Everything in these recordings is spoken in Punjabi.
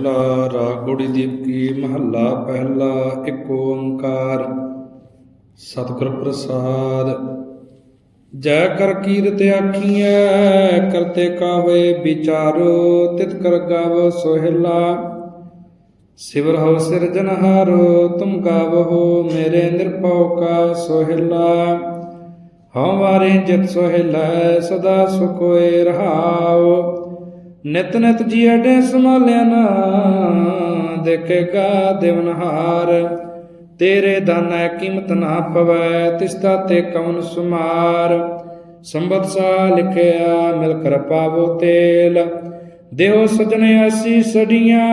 ਲਾ ਰਾਗੁੜੀ ਦੀਪ ਕੀ ਮਹੱਲਾ ਪਹਿਲਾ ਇੱਕ ਓੰਕਾਰ। ਸਤਿਗੁਰ ਪ੍ਰਸਾਦ, ਜੈ ਕਰ ਕੀਰਤ ਆਖੀਐ, ਕਰਤੇ ਕਾਵੇ ਵਿਚਾਰੋ, ਤਿਤ ਕਰ ਗਾਵ ਸੋਹਿਲਾ। ਸਿਵਰ ਹੋ ਸਿਰਜਨਹਾਰੋ ਤੁਮ ਗਾਵਹੋ ਮੇਰੇ ਨਿਰਭਉ ਕਾ ਸੋਹਿਲਾ। ਹਉ ਵਾਰੇ ਜਿਤ ਸੋਹਿਲਾ, ਸਦਾ ਸੁਖੋਏ ਰਹਾਓ। ਨਿਤ ਨਿਤ ਜੀ ਅਡੇ ਸੰਭਾਲਿਆ ਨਾ ਦੇਖੇਗਾ ਦਿਵਨਹਾਰ ਤੇਰੇ ਦਾਨੈ ਕੀਮਤ ਨਾ ਪਵੈ, ਤਿਸਤਾ ਤੇ ਕਉਨ ਸੁਮਾਰ। ਸੰਬਤ ਸਾ ਲਿਖਿਆ, ਮਿਲ ਕਰ ਪਾਵੋ ਤੇਲ। ਦੇਹੋ ਸਜਣ ਆਸੀ ਸਡੀਆਂ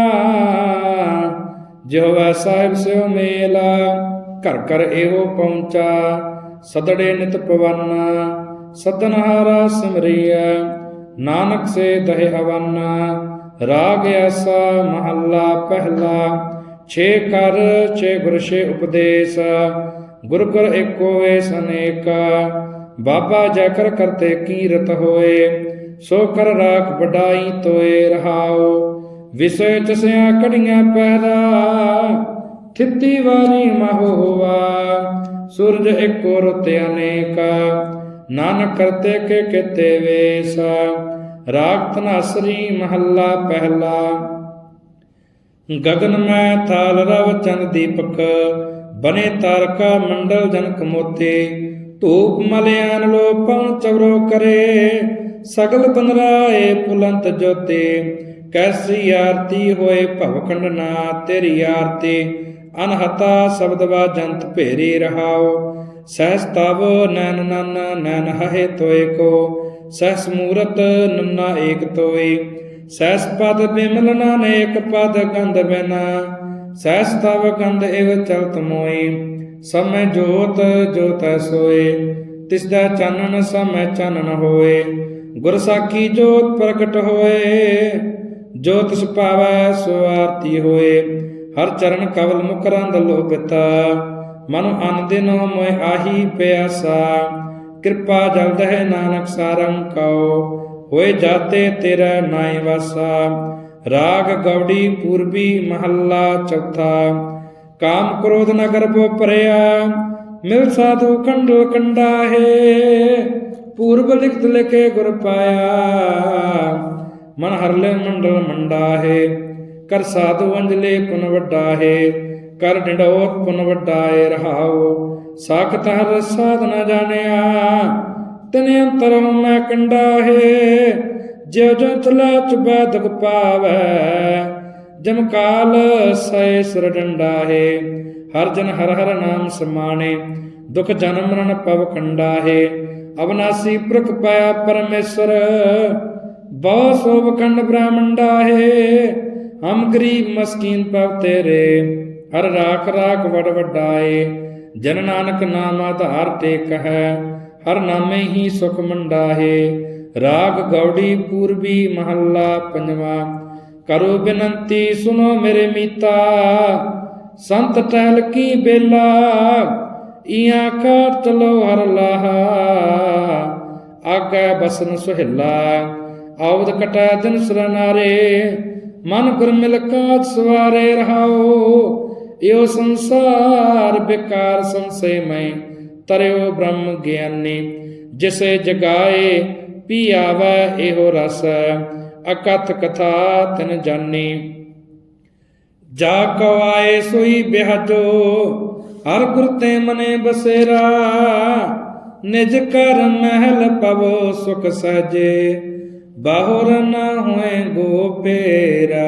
ਜਿਹਵਾ ਸਾਹਿਬ ਸਿਉ ਮੇਲਾ। ਘਰ ਘਰ ਇਹੋ ਪਹੁੰਚਾ, ਸਦੜੇ ਨਿਤ ਪਵਨ ਸਦਨਹਾਰਾ ਸਿਮਰਿਆ ਨਾਨਕ ਸੇ ਦਹਿ ਹਵਨ, ਰਾਗ ਐਸਾ ਮਹੱਲਾ ਪਹਿਲਾ, ਛੇ ਕਰ, ਛੇ ਗੁਰ, ਛੇ ਉਪਦੇਸ਼, ਗੁਰ ਗੁਰ ਏਕੋ ਵੇ ਸਨੇਕਾ ਬਾਬਾ ਜੈ ਕਰਤੇ ਕੀਰਤ ਹੋਏ, ਸੋ ਕਰ ਰਾਖ ਵਡਾਈ ਤੋਏ ਰਹਾਓ ਵਿਸ਼ੇ ਤਸਿਆ ਕੜੀਆਂ ਪੈਦਾ, ਥਿੱਤੀ ਵਾਰੀ ਮਹੋਵਾ ਸੂਰਜ ਏਕੋ ਰੁੱਤ ਅਨੇਕਾ ਨਾਨਕ ਕਰਤੇ ਕੇ ਕਿਤੇ ਵੇਸਾ, ਰਾਗ ਤਨਾਸਰੀ ਮਹੱਲਾ ਪਹਿਲਾ। ਗगन ਮੈਂ ਥਾਲ ਰਵ ਚੰਦ ਦੀਪਕ, ਬਨੇ ਤਾਰਕਾ ਮੰਡਲ ਜਨਕ ਮੋਤੇ। ਧੂਪ ਮਲਿਆਨ ਲੋ ਪਉ ਚਵਰੋ ਕਰੇ, ਸਗਲ ਬੰਦਰਾਏ ਪੁਲੰਤ ਜੋਤੇ। ਕੈਸੀ ਆਰਤੀ ਹੋਏ ਭਵ ਖੰਡਨਾ ਤੇਰੀ ਆਰਤੀ, ਅਨਹਤਾ ਸ਼ਬਦ ਵਾਜੰਤ ਭੇਰੀ ਰਹਾਓ। ਸਹਸ ਤਵ ਨੈਨ ਨਨ ਨੈਨ ਹਹਿ ਤੋਇ ਕੋ। ਸਹਸ ਮੂਰਤ ਨੰਨਾ ਏਕ ਤੋਏ। ਸਹਸ ਪਦ ਬਿਮਲ ਨਾਨੇਕ ਪਦ ਗੰਧ ਬਿਨਾ। ਸਹਸ ਤਵ ਗੰਧ ਇਵ ਚਲਤ ਮੋਈ ਸਮੈ ਜੋਤ ਜੋਤ ਸੋਏ। ਤਿਸਦਾ ਚਾਨਣ, ਸਮੈ ਚਾਨਣ ਹੋਏ। ਗੁਰ ਸਾਖੀ ਜੋਤ ਪ੍ਰਗਟ ਹੋਏ। ਜੋ ਤਿਸ ਪਾਵੈ ਸੋ ਆਰਤੀ ਹੋਏ। ਹਰ ਚਰਨ ਕਵਲ ਮੁਕਰੰਦ ਲੋਭਿਤਾ। ਮਨ ਅਨ ਦਿਨੋ ਮੋਇ ਆਹੀ ਪਿਆਸਾ। ਕਿਰਪਾ ਜਲਦ ਹੈ ਨਾਨਕ ਸਾਰੰ ਕਉ, ਹੋਏ ਜਾਤੇ ਤੇਰਾ ਨਾਇ ਵਾਸਾ। ਰਾਗ ਗੌੜੀ ਪੂਰਬੀ ਮਹੱਲਾ ਚੌਥਾ, ਕਾਮ ਕ੍ਰੋਧ ਨਗਰ ਬੋ ਪਰਿਆ। ਮਿਲ ਸਾਧੂ ਕੰਡਲ ਕੰਡਾ ਹੈ ਪੂਰਬ ਲਿਖਤ ਲਿਖੇ ਗੁਰ ਪਾਇਆ। ਮਨ ਹਰਲੇ ਮੰਡਲ ਮੰਡਾ ਹੈ ਕਰ ਸਾਧੂ ਅੰਜਲੇ ਪੁਨ ਵੱਡਾ ਹੈ ਕਰ ਡੰਡੋਤ ਪੁਨ ਵਟਾਏ ਰਹਾਓ। ਰਹਾਉ ਸਾਖਤ ਹਰ ਸਾਧ ਨ ਜਾਣਿਆ, ਤਨ ਅੰਤਰ ਮੈਂ ਕੰਡਾ ਹੈ। ਜਿਉ ਜੋ ਚਲਾ ਚੁਬੈ ਦੁਖ ਪਾਵੈ, ਜਮ ਕਾਲ ਸੈ ਸਿਰ ਡੰਡਾ ਹੈ। ਹਰ ਜਨ ਹਰ ਹਰ ਨਾਮ ਸਮਾਣੇ, ਦੁਖ ਜਨਮ ਮਰਨ ਪਵ ਕੰਡਾ ਹੈ। ਅਵਨਾਸੀ ਪ੍ਰਖ ਪਾਇਆ ਪਰਮੇਸ਼ਰ, ਬਹੁ ਸੋਭ ਖੰਡ ਬ੍ਰਾਹਮੰਡਾ ਹੈ। ਹਮ ਗਰੀਬ ਮਸਕੀਨ ਪਵ ਤੇਰੇ ਹਰ ਰਾਖ ਰਾਖ ਵਡ ਵਡਾਏ, ਜਨ ਨਾਨਕ ਨਾਮ ਆਧਾਰ ਟੇਕ ਹੈ ਹਰ ਨਾਮੇ ਹੀ ਸੁਖ ਮੰਡਾ ਰਾਗ ਗੌੜੀ ਪੂਰਬੀ ਮਹੱਲਾ ਪੰਜਵਾ, ਕਰੋ ਬੇਨੰਤੀ ਸੁਨੋ ਮੇਰੇ ਮੀਤਾ, ਸੰਤ ਟਹਿਲ ਕੀ ਬੇਲਾ, ਈਆਂ ਕਰ ਚਲੋ ਹਰ ਲਾਹਾ, ਆਗੇ ਬਸਨ ਸੁਹਿਲਾ ਆਵਦ ਕਟਾ ਦਿਨ ਸਰਨਾਰੇ ਮਨ ਗੁਰ ਮਿਲ ਕਾਜ ਸਵਾਰੇ ਰਹਾਓ ਇਹੋ ਸੰਸਾਰ ਬਿਕਾਰ ਸੰਸੇ ਮੈਂ, ਤਰਿਓ ਬ੍ਰਹਮ ਗਿਆਨੀ, ਜਿਸੇ ਜਗਾਏ ਪੀ ਆਵੈ ਇਹੋ ਰਸ, ਅਕਥ ਕਥਾ ਤਿਨ ਜਾਣੀ ਜਾ ਕਵਾਏ ਸੋਈ ਬਿਹਜੋ, ਹਰ ਗੁਰ ਤੇ ਮਨੇ ਬਸੇਰਾ, ਨਿਜ ਕਰ ਮਹਿਲ ਪਵੋ ਸੁਖ ਸਹਜੇ, ਬਾਹੁਰ ਨਾ ਹੋਏ ਗੋਪੇਰਾ